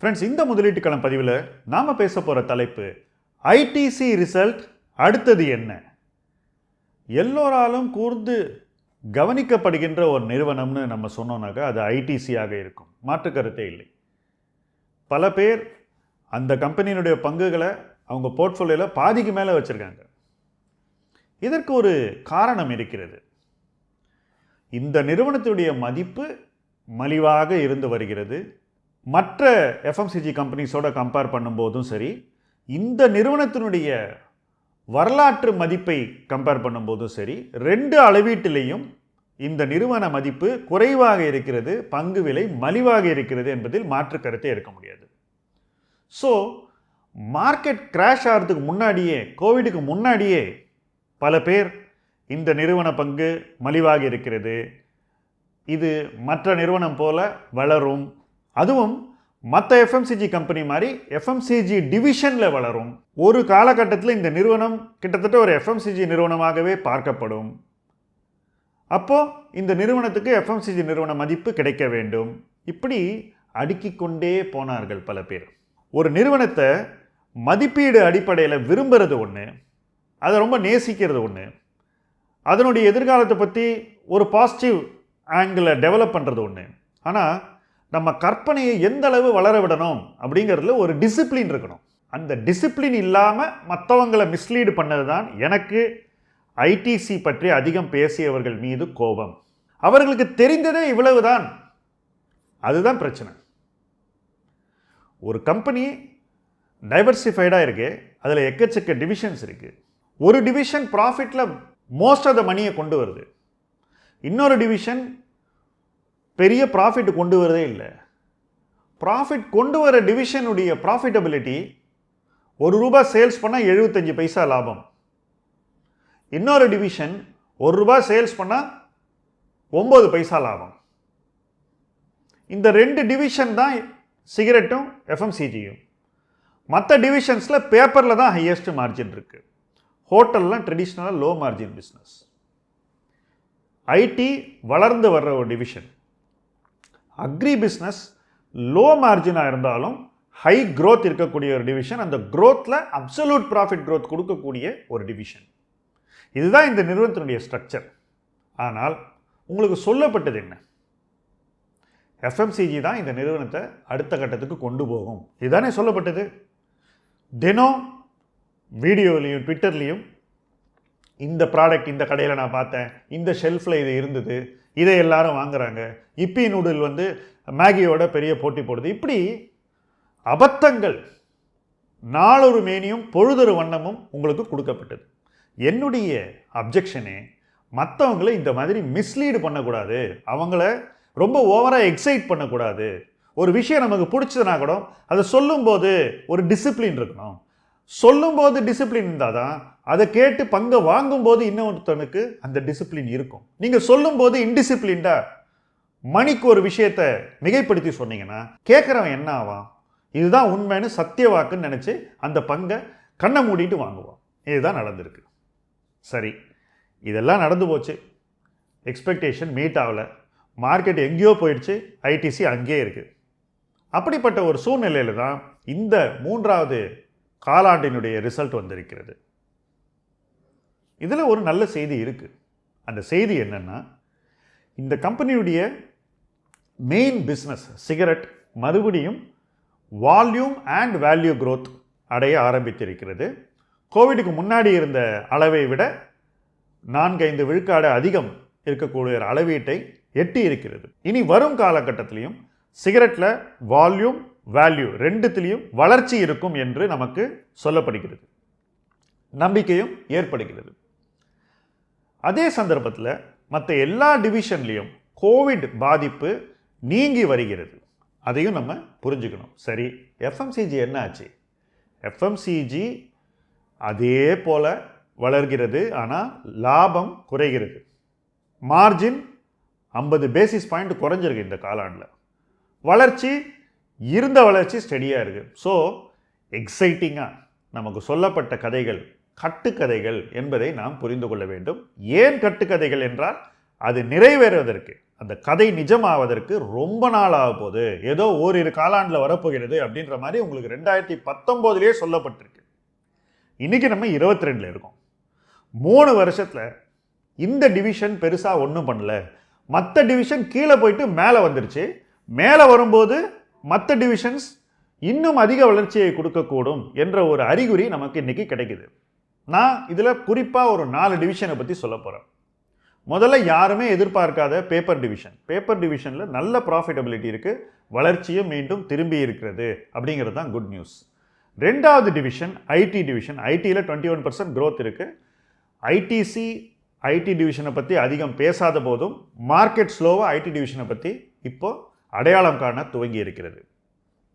Friends இந்த முதலீட்டு களம் பதிவில் நாம் பேச போகிற தலைப்பு ஐடிசி ரிசல்ட் அடுத்தது என்ன? எல்லோராலும் கூர்ந்து கவனிக்கப்படுகின்ற ஒரு நிறுவனம்னு நம்ம சொன்னோம்னாக்கா அது ஐடிசியாக இருக்கும். மாற்று கருத்தே இல்லை. பல பேர் அந்த கம்பெனியினுடைய பங்குகளை அவங்க போர்ட்ஃபோலியோவில் பாதிக்கு மேலே வச்சுருக்காங்க. இதற்கு ஒரு காரணம் இருக்கிறது. இந்த நிறுவனத்துடைய மதிப்பு மலிவாக இருந்து வருகிறது. மற்ற எஃப்எம்சிஜி கம்பெனிஸோட கம்பேர் பண்ணும்போதும் சரி இந்த நிறுவனத்தினுடைய வரலாற்று மதிப்பை கம்பேர் பண்ணும்போதும் சரி ரெண்டு அளவீட்டிலையும் இந்த நிறுவன மதிப்பு குறைவாக இருக்கிறது பங்கு விலை மலிவாக இருக்கிறது என்பதில் மாற்று கருத்தே இருக்க முடியாது. ஸோ மார்க்கெட் கிராஷ் ஆகிறதுக்கு முன்னாடியே கோவிடுக்கு முன்னாடியே பல பேர் இந்த நிறுவன பங்கு மலிவாக இருக்கிறது. இது மற்ற நிறுவனம் போல வளரும் அதுவும் மற்ற எஃப்எம்சிஜி கம்பெனி மாதிரி எஃப்எம்சிஜி டிவிஷனில் வளரும். ஒரு காலகட்டத்தில் இந்த நிறுவனம் கிட்டத்தட்ட ஒரு எஃப்எம்சிஜி நிறுவனமாகவே பார்க்கப்படும். அப்போது இந்த நிறுவனத்துக்கு எஃப்எம்சிஜி நிறுவன மதிப்பு கிடைக்க வேண்டும். இப்படி அடுக்கிக் கொண்டே போனார்கள் பல பேர். ஒரு நிறுவனத்தை மதிப்பீடு அடிப்படையில் விரும்புகிறது ஒன்று அதை ரொம்ப நேசிக்கிறது ஒன்று அதனுடைய எதிர்காலத்தை பற்றி ஒரு பாசிட்டிவ் ஆங்கிளை டெவலப் பண்ணுறது ஒன்று ஆனால் நம்ம கற்பனையை எந்த அளவு வளர விடணும் அப்படிங்கிறதுல ஒரு டிசிப்ளின் இருக்கணும். அந்த டிசிப்ளின் இல்லாமல் மற்றவங்களை மிஸ்லீடு பண்ணது தான் எனக்கு ஐடிசி பற்றி அதிகம் பேசியவர்கள் மீது கோபம். அவர்களுக்கு தெரிந்ததே இவ்வளவுதான். அதுதான் பிரச்சனை. ஒரு கம்பெனி டைவர்சிஃபைடாக இருக்குது அதில் எக்கச்சக்க டிவிஷன்ஸ் இருக்குது ஒரு டிவிஷன் ப்ராஃபிட்டில் மோஸ்ட் ஆஃப் த மணியை கொண்டு வருது. இன்னொரு டிவிஷன் பெரிய ப்ராஃபிட் கொண்டு வரதே இல்லை. ப்ராஃபிட் கொண்டு வர டிவிஷனுடைய ப்ராஃபிட்டபிலிட்டி ஒரு ரூபாய் சேல்ஸ் பண்ணால் எழுபத்தஞ்சு பைசா லாபம். இன்னொரு டிவிஷன் ஒரு ரூபாய் சேல்ஸ் பண்ணால் ஒம்பது பைசா லாபம். இந்த ரெண்டு டிவிஷன் தான் சிகரெட்டும் எஃப்எம்சிஜியும் மற்ற டிவிஷன்ஸில் பேப்பரில் தான் ஹையஸ்ட் மார்ஜின் இருக்குது ஹோட்டல்லாம் ட்ரெடிஷ்னலாக லோ மார்ஜின் பிஸ்னஸ் ஐடி வளர்ந்து வர்ற ஒரு டிவிஷன் அக்ரி பிஸ்னஸ் லோ மார்ஜினாக இருந்தாலும் ஹை க்ரோத் இருக்கக்கூடிய ஒரு டிவிஷன் அந்த க்ரோத்தில் அப்சல்யூட் ப்ராஃபிட் க்ரோத் கொடுக்கக்கூடிய ஒரு டிவிஷன் இதுதான் இந்த நிறுவனத்தினுடைய ஸ்ட்ரக்சர் ஆனால் உங்களுக்கு சொல்லப்பட்டது என்ன? எஃப்எம்சிஜி தான் இந்த நிறுவனத்தை அடுத்த கட்டத்துக்கு கொண்டு போகும். இதுதானே சொல்லப்பட்டது? தினம் வீடியோலையும் ட்விட்டர்லேயும் இந்த ப்ராடக்ட் இந்த கடையில் நான் பார்த்தேன் இந்த ஷெல்ஃபில் இது இருந்தது இதை எல்லாரும் வாங்குறாங்க. இப்பி நூடுல் வந்து மேகியோட பெரிய போட்டி போடுது. இப்படி அபத்தங்கள் நாளொரு மேனியும் பொழுதொரு வண்ணமும் உங்களுக்கு கொடுக்கப்பட்டது. என்னுடைய அப்ஜெக்ஷனே மற்றவங்களை இந்த மாதிரி மிஸ்லீடு பண்ணக்கூடாது. அவங்கள ரொம்ப ஓவராக எக்ஸைட் பண்ணக்கூடாது. ஒரு விஷயம் நமக்கு பிடிச்சதுனா கூட அதை சொல்லும்போது ஒரு டிசிப்ளின் இருக்கணும். சொல்லும்போது டிசிப்ளின் இருந்தால் தான் அதை கேட்டு பங்கை வாங்கும்போது இன்னொருத்தனுக்கு அந்த டிசிப்ளின் இருக்கும். நீங்கள் சொல்லும்போது இன்டிசிப்ளின்டா மணிக்கு ஒரு விஷயத்தை மிகைப்படுத்தி சொன்னீங்கன்னா கேட்குறவன் என்ன ஆவான்? இதுதான் உண்மைன்னு சத்திய வாக்குன்னு நினச்சி அந்த பங்கை கண்ணை மூடிட்டு வாங்குவான். இதுதான் நடந்திருக்கு. சரி இதெல்லாம் நடந்து போச்சு. எக்ஸ்பெக்டேஷன் மீட் ஆகலை. மார்க்கெட் எங்கேயோ போயிடுச்சு. ஐடிசி அங்கேயே இருக்குது அப்படிப்பட்ட ஒரு சூழ்நிலையில் தான் இந்த மூன்றாவது காலாண்டினுடைய ரிசல்ட் வந்திருக்கிறது. இதில் ஒரு நல்ல செய்தி இருக்குது அந்த செய்தி என்னென்னா இந்த கம்பெனியுடைய மெயின் பிஸ்னஸ் சிகரெட் மறுபடியும் வால்யூம் அண்ட் வேல்யூ க்ரோத் அடைய ஆரம்பித்திருக்கிறது. கோவிடுக்கு முன்னாடி இருந்த அளவை விட நான்கைந்து விழுக்காடு அதிகம் இருக்கக்கூடிய ஒரு அளவீட்டை எட்டி இருக்கிறது. இனி வரும் காலகட்டத்திலையும் சிகரெட்டில் வால்யூம் வேல்யூ ரெண்டுத்திலையும் வளர்ச்சி இருக்கும் என்று நமக்கு சொல்லப்படுகிறது. நம்பிக்கையும் ஏற்படுகிறது. அதே சந்தர்ப்பத்தில் மற்ற எல்லா டிவிஷன்லேயும் கோவிட் பாதிப்பு நீங்கி வருகிறது. அதையும் நம்ம புரிஞ்சுக்கணும். சரி எஃப்எம்சிஜி என்ன ஆச்சு? எஃப்எம்சிஜி அதே போல் வளர்கிறது ஆனால் லாபம் குறைகிறது. மார்ஜின் ஐம்பது பேசிஸ் பாயிண்ட் குறைஞ்சிருக்கு இந்த காலாண்டில். வளர்ச்சி இருந்த வளர்ச்சி ஸ்டெடியாக இருக்குது ஸோ எக்ஸைட்டிங்காக நமக்கு சொல்லப்பட்ட கதைகள் கட்டுக்கதைகள் என்பதை நாம் புரிந்து கொள்ள வேண்டும். ஏன் கட்டுக்கதைகள் என்றால் அது நிறைவேறுவதற்கு அந்த கதை நிஜமாவதற்கு ரொம்ப நாள் ஆக போகுது. ஏதோ ஓரிரு காலாண்டில் வரப்போகிறது அப்படின்ற மாதிரி உங்களுக்கு ரெண்டாயிரத்தி பத்தொம்போதுலேயே சொல்லப்பட்டிருக்கு. இன்றைக்கி நம்ம இருபத்தி ரெண்டில் இருக்கோம். மூணு வருஷத்தில் இந்த டிவிஷன் பெருசாக ஒன்றும் பண்ணல. மற்ற டிவிஷன் கீழே போயிட்டு மேலே வந்துருச்சு. மேலே வரும்போது மற்ற டிவிஷன்ஸ் இன்னும் அதிக வளர்ச்சியை கொடுக்கக்கூடும் என்ற ஒரு அறிகுறி நமக்கு இன்றைக்கி கிடைக்குது. நான் இதில் குறிப்பாக ஒரு நாலு டிவிஷனை பற்றி சொல்ல போகிறேன் முதல்ல யாருமே எதிர்பார்க்காத பேப்பர் டிவிஷன் பேப்பர் டிவிஷனில் நல்ல ப்ராஃபிட்டபிலிட்டி இருக்குது வளர்ச்சியும் மீண்டும் திரும்பி இருக்கிறது அப்படிங்கிறது தான் குட் நியூஸ் ரெண்டாவது டிவிஷன் ஐடி டிவிஷன் ஐடியில் டுவெண்ட்டி ஒன் பர்சன்ட் க்ரோத் இருக்குது ஐடிசி ஐடி டிவிஷனை பற்றி அதிகம் பேசாத போதும் மார்க்கெட் ஸ்லோவாக ஐடி டிவிஷனை பற்றி இப்போது அடையாளம் காண துவங்கி இருக்கிறது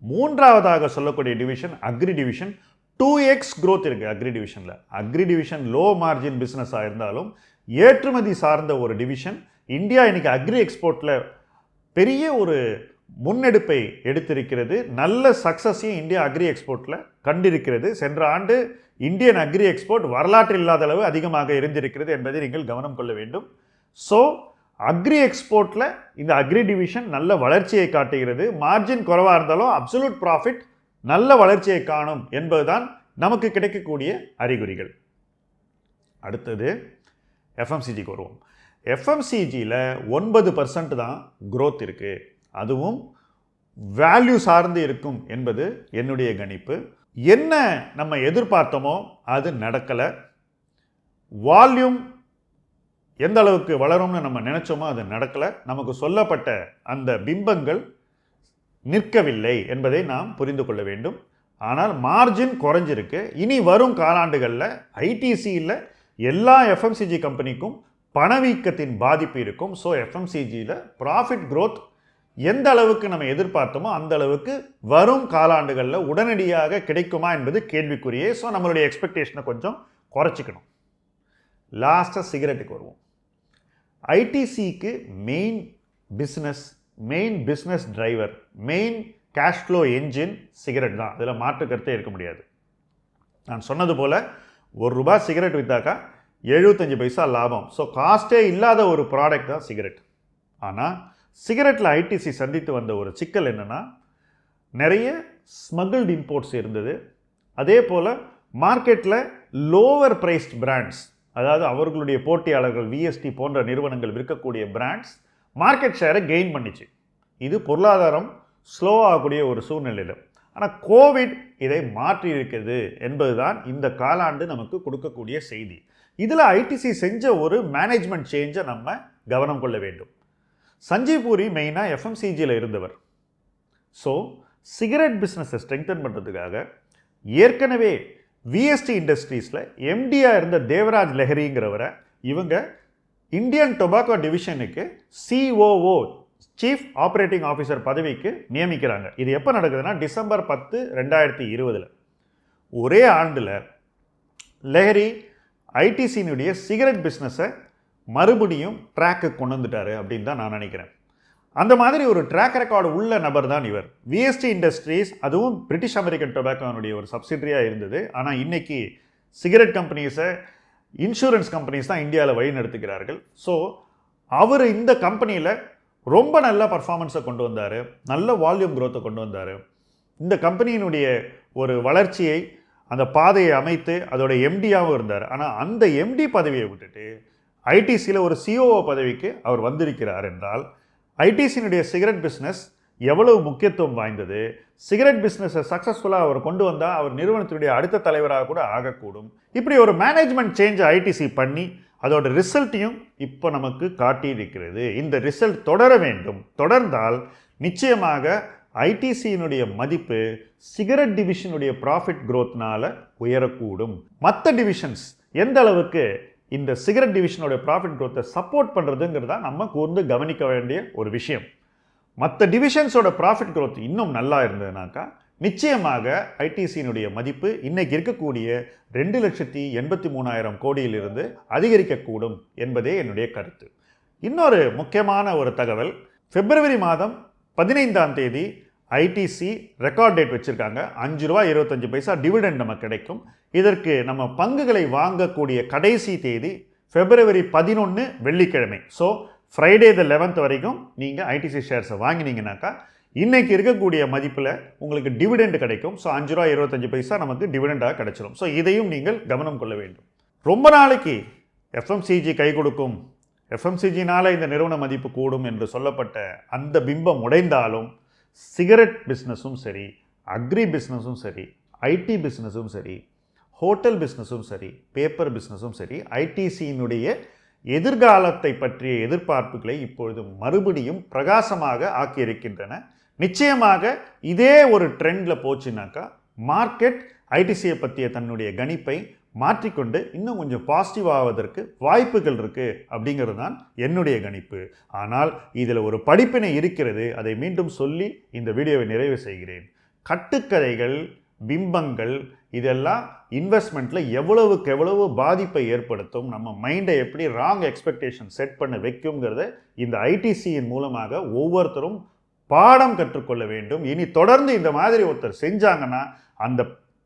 மூன்றாவதாக சொல்லக்கூடிய division agri division two x growth இருக்குது அக்ரி டிவிஷனில் அக்ரி டிவிஷன் லோ மார்ஜின் பிஸ்னஸாக இருந்தாலும் ஏற்றுமதி சார்ந்த ஒரு டிவிஷன் இந்தியா இன்றைக்கி அக்ரி எக்ஸ்போர்ட்டில் பெரிய ஒரு முன்னெடுப்பை எடுத்திருக்கிறது. நல்ல சக்ஸஸையும் இந்தியா அக்ரி எக்ஸ்போர்ட்டில் கண்டிருக்கிறது. சென்ற ஆண்டு இந்தியன் அக்ரி எக்ஸ்போர்ட் வரலாற்று இல்லாத அளவு அதிகமாக இருந்திருக்கிறது என்பதை நீங்கள் கவனம் கொள்ள வேண்டும். ஸோ அக்ரி எக்ஸ்போர்ட்டில் இந்த அக்ரி டிவிஷன் நல்ல வளர்ச்சியை காட்டுகிறது. மார்ஜின் குறைவாக இருந்தாலும் அப்சல்யூட் ப்ராஃபிட் நல்ல வளர்ச்சியை காணும் என்பதுதான் நமக்கு கிடைக்கக்கூடிய அறிகுறிகள். அடுத்தது எஃப்எம்சிஜிக்கு வருவோம். எஃப்எம்சிஜியில் ஒன்பது பர்சன்ட் தான் க்ரோத் இருக்குது அதுவும் வேல்யூ சார்ந்து இருக்கும் என்பது என்னுடைய கணிப்பு. என்ன நம்ம எதிர்பார்த்தோமோ அது நடக்கலை. வால்யூம் எந்த அளவுக்கு வளரும்னு நம்ம நினச்சோமோ அது நடக்கலை. நமக்கு சொல்லப்பட்ட அந்த பிம்பங்கள் நிற்கவில்லை என்பதை நாம் புரிந்து கொள்ள வேண்டும். ஆனால் மார்ஜின் குறைஞ்சிருக்கு. இனி வரும் காலாண்டுகளில் ஐடிசியில் எல்லா எஃப்எம்சிஜி கம்பெனிக்கும் பணவீக்கத்தின் பாதிப்பு இருக்கும். ஸோ எஃப்எம்சிஜியில் ப்ராஃபிட் க்ரோத் எந்த அளவுக்கு நம்ம எதிர்பார்த்தோமோ அந்த அளவுக்கு வரும் காலாண்டுகளில் உடனடியாக கிடைக்குமா என்பது கேள்விக்குரியே ஸோ நம்மளுடைய எக்ஸ்பெக்டேஷனை கொஞ்சம் குறைச்சிக்கணும். லாஸ்ட்டாக சிகரெட்டுக்கு வருவோம். ஐடிசிக்கு main business main business driver main cash flow engine cigarette தான். அதில் மாற்று கருத்தே இருக்க முடியாது. நான் சொன்னது போல் ஒரு ரூபாய் சிகரெட் விற்றாக்கா எழுபத்தஞ்சு பைசா லாபம். ஸோ காஸ்ட்டே இல்லாத ஒரு ப்ராடக்ட் தான் சிகரெட் ஆனால் சிகரெட்டில் ஐடிசி சந்தித்து வந்த ஒரு சிக்கல் என்னென்னா நிறைய ஸ்மகிள்டு இம்போர்ட்ஸ் இருந்தது. அதே போல் மார்க்கெட்டில் லோவர் ப்ரைஸ்ட் பிராண்ட்ஸ் அதாவது அவர்களுடைய போட்டியாளர்கள் விஎஸ்டி போன்ற நிறுவனங்கள் விற்கக்கூடிய பிராண்ட்ஸ் மார்க்கெட் ஷேரை கெயின் பண்ணிச்சு. இது பொருளாதாரம் ஸ்லோ ஆகக்கூடிய ஒரு சூழ்நிலையில். ஆனால் கோவிட் இதை மாற்றி இருக்கிறது என்பதுதான் இந்த காலாண்டு நமக்கு கொடுக்கக்கூடிய செய்தி. இதில் ஐடிசி செஞ்ச ஒரு மேனேஜ்மெண்ட் சேஞ்சை நம்ம கவனம் கொள்ள வேண்டும். சஞ்சீவ் பூரி மெயினாக எஃப்எம்சிஜியில் இருந்தவர். ஸோ சிகரெட் பிஸ்னஸை ஸ்ட்ரெங்தன் பண்ணுறதுக்காக ஏற்கனவே விஎஸ்டி இண்டஸ்ட்ரீஸில் எம்டியாக இருந்த தேவராஜ் லெஹரிங்கிறவரை இவங்க இந்தியன் டொபாக்கோ டிவிஷனுக்கு சிஓஓ சீஃப் ஆப்ரேட்டிங் ஆஃபீஸர் பதவிக்கு நியமிக்கிறாங்க. இது எப்போ நடக்குதுன்னா டிசம்பர் பத்து ரெண்டாயிரத்தி இருபதில். ஒரே ஆண்டில் லெஹரி ஐடிசியினுடைய சிகரெட் பிஸ்னஸை மறுபடியும் ட்ராக்கு கொண்டு வந்துட்டார் அப்படின்னு தான் நான் நினைக்கிறேன். அந்த மாதிரி ஒரு ட்ராக் ரெக்கார்டு உள்ள நபர் தான் இவர். விஎஸ்டி இண்டஸ்ட்ரீஸ் அதுவும் பிரிட்டிஷ் அமெரிக்கன் டொபாக்கோனுடைய ஒரு சப்சிடரியாக இருந்தது. ஆனால் இன்னைக்கு சிகரெட் கம்பெனிஸை இன்சூரன்ஸ் கம்பெனிஸ் தான் இந்தியாவில் வழி நடத்துகிறார்கள். ஸோ அவர் இந்த கம்பெனியில் ரொம்ப நல்ல பர்ஃபார்மன்ஸை கொண்டு வந்தார். நல்ல வால்யூம் க்ரோத்தை கொண்டு வந்தார். இந்த கம்பெனியினுடைய ஒரு வளர்ச்சியை அந்த பாதையை அமைத்து அதோட எம்டியாகவும் இருந்தார். ஆனால் அந்த எம்டி பதவியை விட்டுட்டு ஐடிசியில் ஒரு சிஓஓ பதவிக்கு அவர் வந்திருக்கிறார் என்றால் ஐடிசியினுடைய சிகரெட் பிஸ்னஸ் எவ்வளவு முக்கியத்துவம் வாய்ந்தது? சிகரெட் பிஸ்னஸை சக்ஸஸ்ஃபுல்லாக அவர் கொண்டு வந்தால் அவர் நிறுவனத்தினுடைய அடுத்த தலைவராக கூட ஆகக்கூடும். இப்படி ஒரு மேனேஜ்மெண்ட் சேஞ்ச் ஐடிசி பண்ணி அதோட ரிசல்ட்டையும் இப்போ நமக்கு காட்டியிருக்கிறது. இந்த ரிசல்ட் தொடர வேண்டும். தொடர்ந்தால் நிச்சயமாக ஐடிசியினுடைய மதிப்பு சிகரெட் டிவிஷனுடைய ப்ராஃபிட் க்ரோத்னால் உயரக்கூடும். மற்ற டிவிஷன்ஸ் எந்த அளவுக்கு இந்த சிகரெட் டிவிஷனுடைய ப்ராஃபிட் க்ரோத்தை சப்போர்ட் பண்ணுறதுங்கிறதா நம்ம கூர்ந்து கவனிக்க வேண்டிய ஒரு விஷயம். மற்ற டிவிஷன்ஸோட ப்ராஃபிட் க்ரோத் இன்னும் நல்லா இருந்ததுனாக்கா நிச்சயமாக ஐடிசியினுடைய மதிப்பு இன்றைக்கி இருக்கக்கூடிய ரெண்டு லட்சத்தி எண்பத்தி மூணாயிரம் கோடியிலிருந்து அதிகரிக்கக்கூடும் என்பதே என்னுடைய கருத்து. இன்னொரு முக்கியமான ஒரு தகவல் பிப்ரவரி மாதம் பதினைந்தாம் தேதி ஐடிசி ரெக்கார்ட் டேட் வச்சுருக்காங்க. அஞ்சு ரூபா இருபத்தஞ்சி பைசா டிவிடெண்ட் நமக்கு கிடைக்கும். இதற்கு நம்ம பங்குகளை வாங்கக்கூடிய கடைசி தேதி பிப்ரவரி பதினொன்று வெள்ளிக்கிழமை. ஸோ ஃப்ரைடே த லெவன்த் வரைக்கும் நீங்கள் ஐடிசி ஷேர்ஸை வாங்கினீங்கனாக்கா இன்றைக்கி இருக்கக்கூடிய மதிப்பில் உங்களுக்கு டிவிடெண்ட் கிடைக்கும். ஸோ அஞ்சு ரூபா இருபத்தஞ்சி பைசா நமக்கு டிவிடெண்டாக கிடைச்சிடும் ஸோ இதையும் நீங்கள் கவனம் கொள்ள வேண்டும். ரொம்ப நாளைக்கு எஃப்எம்சிஜி கை கொடுக்கும். எஃப்எம்சிஜினால் இந்த நிறுவன மதிப்பு கூடும் என்று சொல்லப்பட்ட அந்த பிம்பம் உடைந்தாலும் சிகரெட் பிஸ்னஸும் சரி அக்ரி பிஸ்னஸும் சரி ஐடி பிஸ்னஸும் சரி ஹோட்டல் பிஸ்னஸும் சரி பேப்பர் பிஸ்னஸும் சரி ஐடிசியினுடைய எதிர்காலத்தை பற்றிய எதிர்பார்ப்புகளை இப்பொழுது மறுபடியும் பிரகாசமாக ஆக்கியிருக்கின்றன. நிச்சயமாக இதே ஒரு ட்ரெண்டில் போச்சுனாக்கா மார்க்கெட் ஐடிசியை பற்றிய தன்னுடைய கணிப்பை மாற்றிக்கொண்டு இன்னும் கொஞ்சம் பாசிட்டிவ் ஆவதற்கு வாய்ப்புகள் இருக்குது அப்படிங்கிறது தான் என்னுடைய கணிப்பு. ஆனால் இதில் ஒரு படிப்பினை இருக்கிறது அதை மீண்டும் சொல்லி இந்த வீடியோவை நிறைவு செய்கிறேன். கட்டுக்கதைகள் பிம்பங்கள் இதெல்லாம் இன்வெஸ்ட்மெண்ட்டில் எவ்வளவுக்கு எவ்வளவு பாதிப்பை ஏற்படுத்தும் நம்ம மைண்டை எப்படி ராங் எக்ஸ்பெக்டேஷன் செட் பண்ண வைக்குங்கிறத இந்த ஐடிசியின் மூலமாக ஒவ்வொருத்தரும் பாடம் கற்றுக்கொள்ள வேண்டும். இனி தொடர்ந்து இந்த மாதிரி ஒருத்தர் செஞ்சாங்கன்னா அந்த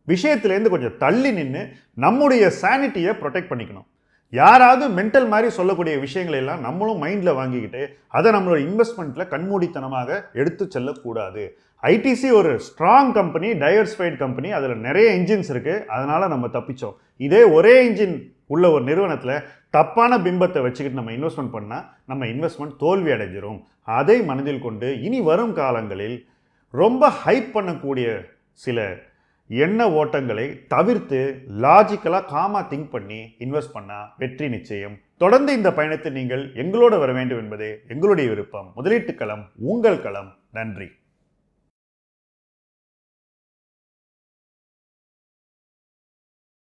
விஷயத்துலேருந்து கொஞ்சம் தள்ளி நின்று நம்முடைய சானிட்டியை ப்ரொடெக்ட் பண்ணிக்கணும். யாராவது மென்டல் மாதிரி சொல்லக்கூடிய விஷயங்களை எல்லாம் நம்மளும் மைண்டில் வாங்கிக்கிட்டு அதை நம்மளோட இன்வெஸ்ட்மெண்ட்டில் கண்மூடித்தனமாக எடுத்து செல்லக்கூடாது. ஐடிசி ஒரு ஸ்ட்ராங் கம்பெனி டயர்ஸ்ஃபைட் கம்பெனி அதில் நிறைய இன்ஜின்ஸ் இருக்குது அதனால் நம்ம தப்பிச்சோம். இதே ஒரே இன்ஜின் உள்ள ஒரு நிறுவனத்தில் தப்பான பிம்பத்தை வச்சுக்கிட்டு நம்ம இன்வெஸ்ட்மெண்ட் பண்ணால் நம்ம இன்வெஸ்ட்மெண்ட் தோல்வி அடைஞ்சிரும். அதை மனதில் கொண்டு இனி வரும் காலங்களில் ரொம்ப ஹைப் பண்ணக்கூடிய சில எண்ண ஓட்டங்களை தவிர்த்து லாஜிக்கலாக காமாக திங்க் பண்ணி இன்வெஸ்ட் பண்ணால் வெற்றி நிச்சயம். தொடர்ந்து இந்த பயணத்தை நீங்கள் எங்களோடு வர வேண்டும் என்பது எங்களுடைய விருப்பம். முதலீட்டு களம் உங்கள் களம். நன்றி.